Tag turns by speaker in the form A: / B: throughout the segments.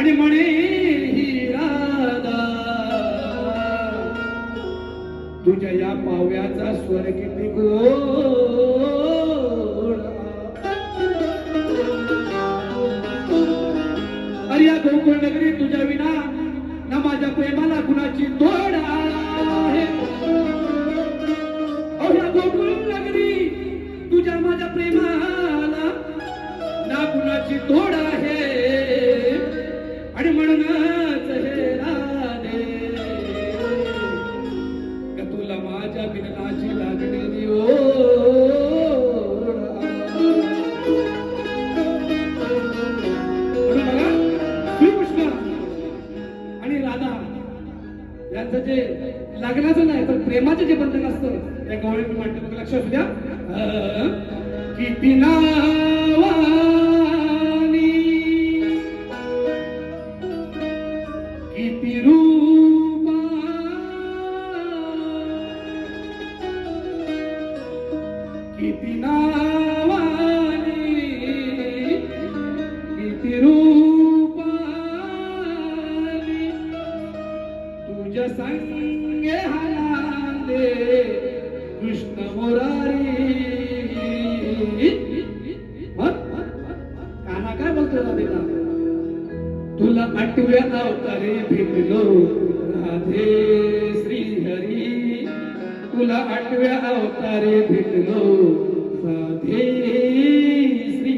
A: आणि म्हणे तुझ्या या पाव्याचा स्वर किती अरे या गोकुळ नगरी तुझ्या विना ना माझ्या प्रेमाला कुणाची तोड आहे? गोकुळ नगरी तुझ्या माझ्या प्रेमाला ना कुणाची तोड आहे? आणि म्हणूनच हे राधे. का तुला माझ्या बिनलाची लागणे ओढ आणि राधा यांचं जे लग्नाचं नाही तर प्रेमाचं जे बंधन असतं त्या गवळी म्हणतो लक्षात द्या? किती नावानी तुझ्या संगे हालांदे कृष्ण मुरारी. काना काय बोलतो राधेला तुला आठव्या अवतारे भेटलो राधे श्री हरी तुला आठव्या अवतारे भेटलो राधे श्री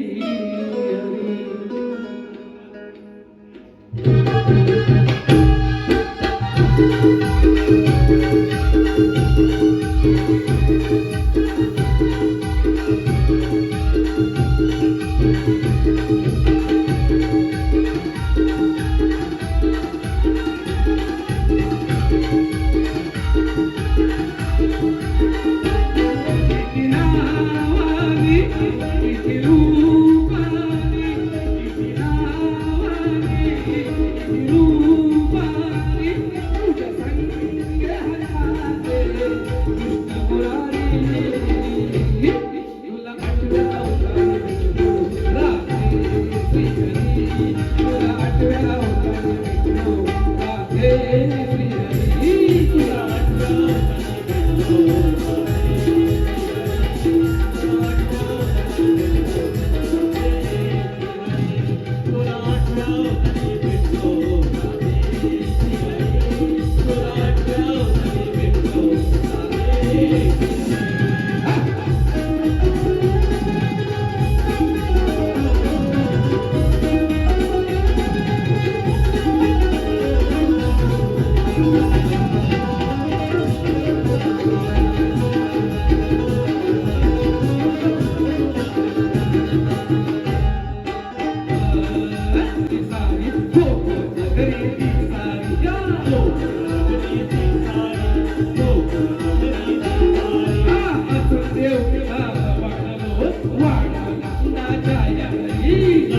A: किती